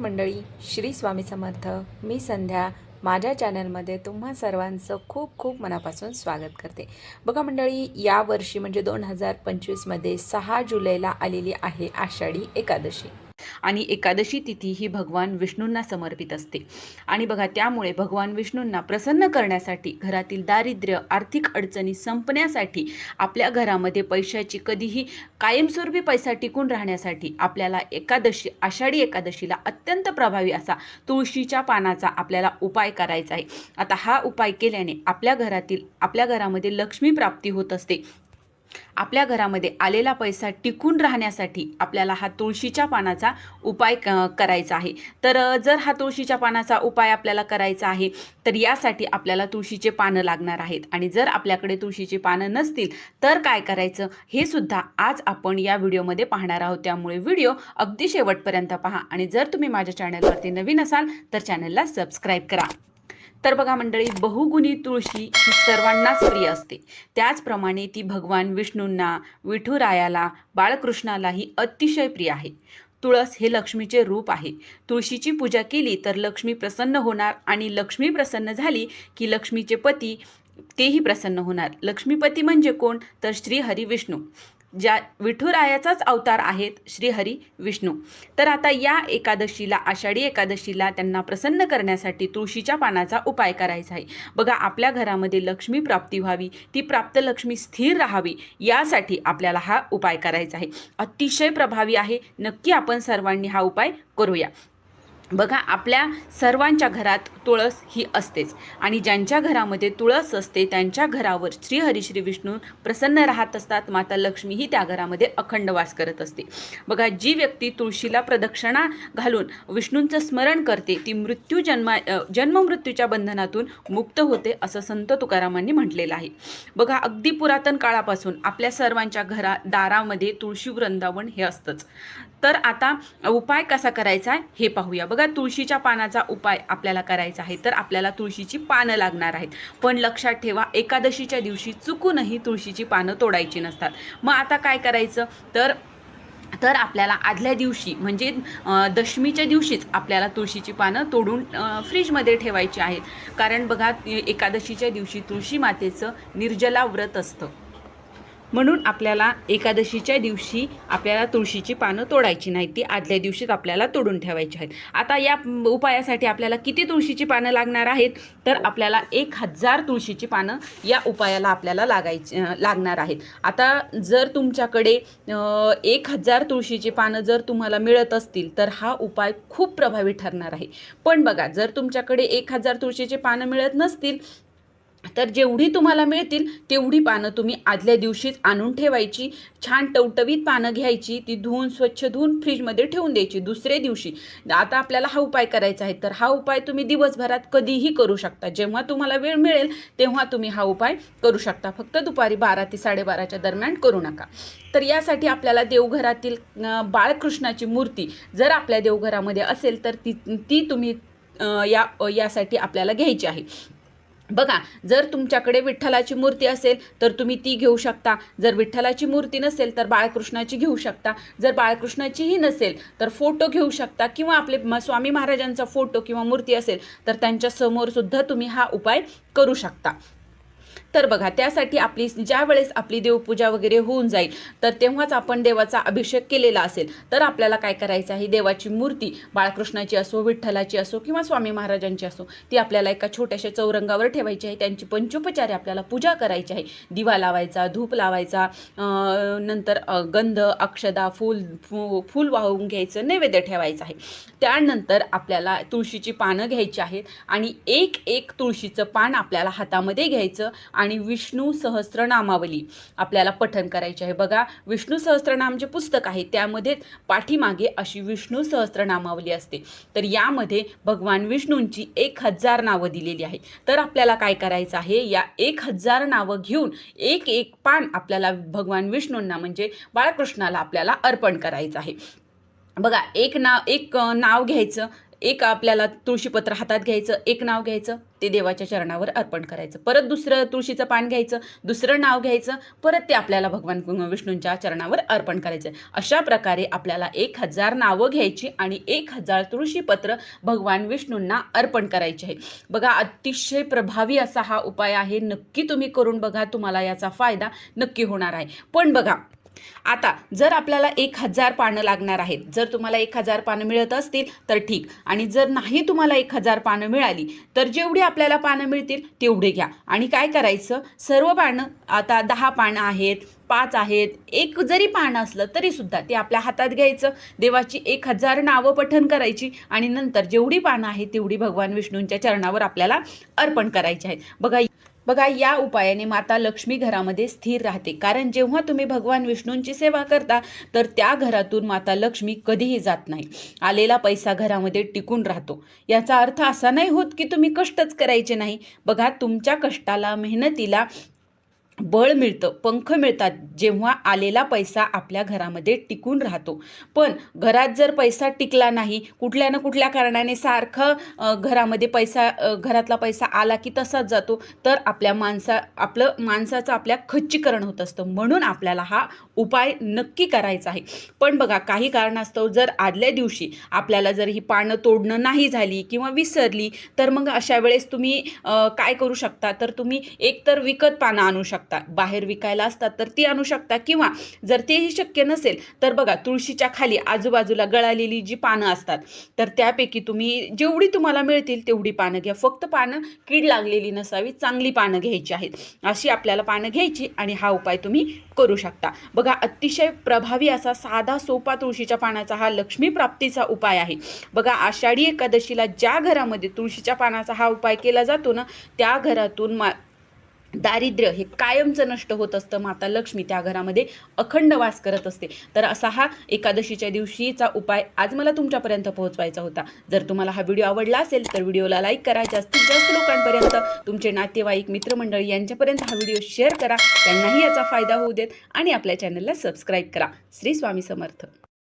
मंडळी श्री स्वामी समर्थ मी संध्या. माझ्या चॅनलमध्ये तुम्हा सर्वांचं खूप खूप मनापासून स्वागत करते. बघा मंडळी या वर्षी म्हणजे दोन हजार पंचवीसमध्ये सहा जुलैला आलेली आहे आषाढी एकादशी. आणि एकादशी तिथी ही भगवान विष्णूंना समर्पित असते. आणि बघा त्यामुळे भगवान विष्णूंना प्रसन्न करण्यासाठी घरातील दारिद्र्य आर्थिक अडचणी संपण्यासाठी आपल्या घरामध्ये पैशाची कधीही कायमस्वरूपी पैसा टिकून राहण्यासाठी आपल्याला एकादशी आषाढी एकादशीला अत्यंत प्रभावी असा तुळशीच्या पानाचा आपल्याला उपाय करायचा आहे. आता हा उपाय केल्याने आपल्या घरातील आपल्या घरामध्ये लक्ष्मी प्राप्ती होत असते. आपल्या घरामध्ये आलेला पैसा टिकून राहण्यासाठी आपल्याला हा तुळशीच्या पानाचा उपाय क- करायचा आहे. तर जर हा तुळशीच्या पानाचा उपाय आपल्याला करायचा आहे तर यासाठी आपल्याला तुळशीचे पानं लागणार आहेत. आणि जर आपल्याकडे तुळशीची पानं नसतील तर काय करायचं? हे सुद्धा आज आपण या व्हिडिओमध्ये पाहणार आहोत. त्यामुळे व्हिडिओ अगदी शेवटपर्यंत पहा. आणि जर तुम्ही माझ्या चॅनलवरती नवीन असाल तर चॅनलला सबस्क्राईब करा. तर बघा मंडळी बहुगुणी तुळशी ही सर्वांनाच प्रिय असते. त्याचप्रमाणे ती भगवान विष्णूंना विठुरायाला बाळकृष्णालाही अतिशय प्रिय आहे. तुळस हे लक्ष्मीचे रूप आहे. तुळशीची पूजा केली तर लक्ष्मी प्रसन्न होणार आणि लक्ष्मी प्रसन्न झाली की लक्ष्मीचे पती तेही प्रसन्न होणार. लक्ष्मीपती म्हणजे कोण? तर श्री हरी विष्णू. ज्या विठुरायाचाच अवतार आहेत श्रीहरी विष्णू. तर आता या एकादशीला आषाढी एकादशीला त्यांना प्रसन्न करण्यासाठी तुळशीच्या पानाचा उपाय करायचा आहे. बघा आपल्या घरामध्ये लक्ष्मी प्राप्ती व्हावी ती प्राप्त लक्ष्मी स्थिर राहावी यासाठी आपल्याला हा उपाय करायचा आहे. अतिशय प्रभावी आहे. नक्की आपण सर्वांनी हा उपाय करूया. बघा आपल्या सर्वांच्या घरात तुळस ही असतेच. आणि ज्यांच्या घरामध्ये तुळस असते त्यांच्या घरावर श्री हरिश्री विष्णू प्रसन्न राहत असतात. माता लक्ष्मी ही त्या घरामध्ये अखंड वास करत असते. बघा जी व्यक्ती तुळशीला प्रदक्षिणा घालून विष्णूंचं स्मरण करते ती मृत्यू जन्मा जन्ममृत्यूच्या बंधनातून मुक्त होते असं संत तुकारामांनी म्हटलेलं आहे. बघा अगदी पुरातन काळापासून आपल्या सर्वांच्या घरा दारामध्ये तुळशी वृंदावन हे असतंच. तर आता उपाय कसा करायचा आहे हे पाहूया. बघा तुळशीच्या पानाचा उपाय आपल्याला करायचा आहे तर आपल्याला तुळशीची पानं लागणार आहेत. पण लक्षात ठेवा एकादशीच्या दिवशी चुकूनही तुळशीची पानं तोडायची नसतात. मग आता काय करायचं? तर तर आपल्याला आदल्या दिवशी म्हणजे दशमीच्या दिवशीच आपल्याला तुळशीची पानं तोडून फ्रीजमध्ये ठेवायची आहेत. कारण बघा एकादशीच्या दिवशी तुळशी मातेचं निर्जला व्रत असतं. म्हणून आपल्याला एकादशीच्या दिवशी आपल्याला तुळशीची पानं तोडायची नाहीत. ती आदल्या दिवशीच आपल्याला तोडून ठेवायची आहेत. आता या उपायासाठी आपल्याला किती तुळशीची पानं लागणार आहेत? तर आपल्याला एक हजार तुळशीची पानं या उपायाला आपल्याला लागायची लागणार आहेत. आता जर तुमच्याकडे एक हजार तुळशीची पानं जर तुम्हाला मिळत असतील तर हा उपाय खूप प्रभावी ठरणार आहे. पण बघा जर तुमच्याकडे एक हजार तुळशीची पानं मिळत नसतील तर जेवढी तुम्हाला मिळतील तेवढी पानं तुम्ही आदल्या दिवशीच आणून ठेवायची. छान टवटवीत पानं घ्यायची ती धुवून स्वच्छ धुवून फ्रीजमध्ये ठेवून द्यायची दुसऱ्या दिवशी. आता आपल्याला हा उपाय करायचा आहे तर हा उपाय तुम्ही दिवसभरात कधीही करू शकता. जेव्हा तुम्हाला वेळ मिळेल तेव्हा तुम्ही हा उपाय करू शकता. फक्त दुपारी बारा ते साडेबाराच्या दरम्यान करू नका. तर यासाठी आपल्याला देवघरातील बाळकृष्णाची मूर्ती जर आपल्या देवघरामध्ये असेल तर ती ती तुम्ही या यासाठी आपल्याला घ्यायची आहे. बघा जर तुमच्याकडे विठ्ठलाची मूर्ती असेल तर तुम्ही ती घेऊ शकता. जर विठ्ठलाची मूर्ती नसेल तर बाळकृष्णाची घेऊ शकता. जर बाळकृष्णाचीही नसेल तर फोटो घेऊ शकता. किंवा आपले स्वामी महाराजांचा फोटो किंवा मूर्ती असेल तर त्यांच्यासमोर सुद्धा तुम्ही हा उपाय करू शकता. तर बघा त्यासाठी आपली ज्या वेळेस आपली देवपूजा वगैरे होऊन जाईल तर तेव्हाच आपण देवाचा अभिषेक केलेला असेल. तर आपल्याला काय करायचं आहे? देवाची मूर्ती बाळकृष्णाची असो विठ्ठलाची असो किंवा स्वामी महाराजांची असो ती आपल्याला एका छोट्याशा चौरंगावर ठेवायची आहे. त्यांची पंचोपचारे आपल्याला पूजा करायची आहे. दिवा लावायचा धूप लावायचा नंतर गंध अक्षदा फूल फू फूल वाहून घ्यायचं नैवेद्य ठेवायचं आहे. त्यानंतर आपल्याला तुळशीची पानं घ्यायची आहेत आणि एक एक तुळशीचं पान आपल्याला हातामध्ये घ्यायचं आणि विष्णू सहस्त्रनामावली आपल्याला पठन करायचे आहे. बघा विष्णू सहस्त्रनाम जे पुस्तक आहे त्यामध्ये पाठीमागे अशी विष्णू सहस्त्रनामावली असते. तर यामध्ये भगवान विष्णूंची एक हजार नावं दिलेली आहे तर आपल्याला काय करायचं आहे? या एक हजार नावं घेऊन एक एक पान आपल्याला भगवान विष्णूंना म्हणजे बाळकृष्णाला आपल्याला अर्पण करायचं आहे. बघा एक नाव एक नाव घ्यायचं. एक आपल्याला तुळशीपत्र हातात घ्यायचं एक नाव घ्यायचं ते देवाच्या चरणावर अर्पण करायचं. परत दुसरं तुळशीचं पान घ्यायचं दुसरं नाव घ्यायचं परत ते आपल्याला भगवान विष्णूंच्या चरणावर अर्पण करायचं. अशा प्रकारे आपल्याला एक हजार नावं घ्यायची आणि एक हजार तुळशीपत्र भगवान विष्णूंना अर्पण करायचे आहे. बघा अतिशय प्रभावी असा हा उपाय आहे. नक्की तुम्ही करून बघा तुम्हाला याचा फायदा नक्की होणार आहे. पण बघा आता जर आपल्याला एक हजार पानं लागणार आहेत जर तुम्हाला एक हजार पानं मिळत असतील तर ठीक. आणि जर नाही तुम्हाला एक हजार पानं मिळाली तर जेवढी आपल्याला पानं मिळतील तेवढे घ्या. आणि काय करायचं? सर्व पानं आता दहा पानं आहेत पाच आहेत एक जरी पान असलं तरी सुद्धा ते आपल्या हातात घ्यायचं. देवाची एक हजार नावं पठन करायची आणि नंतर जेवढी पानं आहेत तेवढी भगवान विष्णूंच्या चरणावर आपल्याला अर्पण करायची आहेत. बघा बघा या उपायाने माता लक्ष्मी घरामध्ये स्थिर राहते. कारण जेव्हा तुम्ही भगवान विष्णूंची सेवा करता तर त्या घरातून माता लक्ष्मी कधीही जात नाही. आलेला पैसा घरामध्ये टिकून राहतो. याचा अर्थ असा नाही होत की तुम्ही कष्टच करायचे नाही. बघा तुमच्या कष्टाला मेहनतीला बळ मिळतं पंख मिळतात जेव्हा आलेला पैसा आपल्या घरामध्ये टिकून राहतो. पण घरात जर पैसा टिकला नाही कुठल्या ना कुठल्या कारणाने सारखं घरामध्ये पैसा घरातला पैसा आला की तसाच जातो तर आपल्या माणसा आपलं माणसाचं आपल्या खच्चीकरण होत असतं. म्हणून आपल्याला हा उपाय नक्की करायचा आहे. पण बघा काही कारणास्तव जर आदल्या दिवशी आपल्याला जर ही पानं तोडणं नाही झाली किंवा विसरली तर मग अशा वेळेस तुम्ही काय करू शकता? तर तुम्ही एकतर विकत पानं आणू शकता. शकता बाहेर विकायला असतात तर ती आणू शकता. किंवा जर तेही शक्य नसेल तर बघा तुळशीच्या खाली आजूबाजूला गळालेली जी पानं असतात तर त्यापैकी तुम्ही जेवढी तुम्हाला मिळतील तेवढी पानं घ्या. फक्त पानं कीड लागलेली नसावी चांगली पानं घ्यायची आहेत. अशी आपल्याला पानं घ्यायची आणि हा उपाय तुम्ही करू शकता. बघा अतिशय प्रभावी असा साधा सोपा तुळशीच्या पानाचा हा लक्ष्मी प्राप्तीचा उपाय आहे. बघा आषाढी एकादशीला ज्या घरामध्ये तुळशीच्या पानाचा हा उपाय केला जातो ना त्या घरातून मा दारिद्र्य हे कायमचं नष्ट होत असतं. माता लक्ष्मी त्या घरामध्ये अखंड वास करत असते. तर असा हा एकादशीच्या दिवशीचा उपाय आज मला तुमच्यापर्यंत पोहोचवायचा होता. जर तुम्हाला हा व्हिडिओ आवडला असेल तर व्हिडिओला लाईक करा. जास्तीत जास्त लोकांपर्यंत तुमचे नातेवाईक मित्रमंडळी यांच्यापर्यंत हा व्हिडिओ शेअर करा. त्यांनाही याचा फायदा होऊ देत आणि आपल्या चॅनलला सबस्क्राईब करा. श्री स्वामी समर्थ.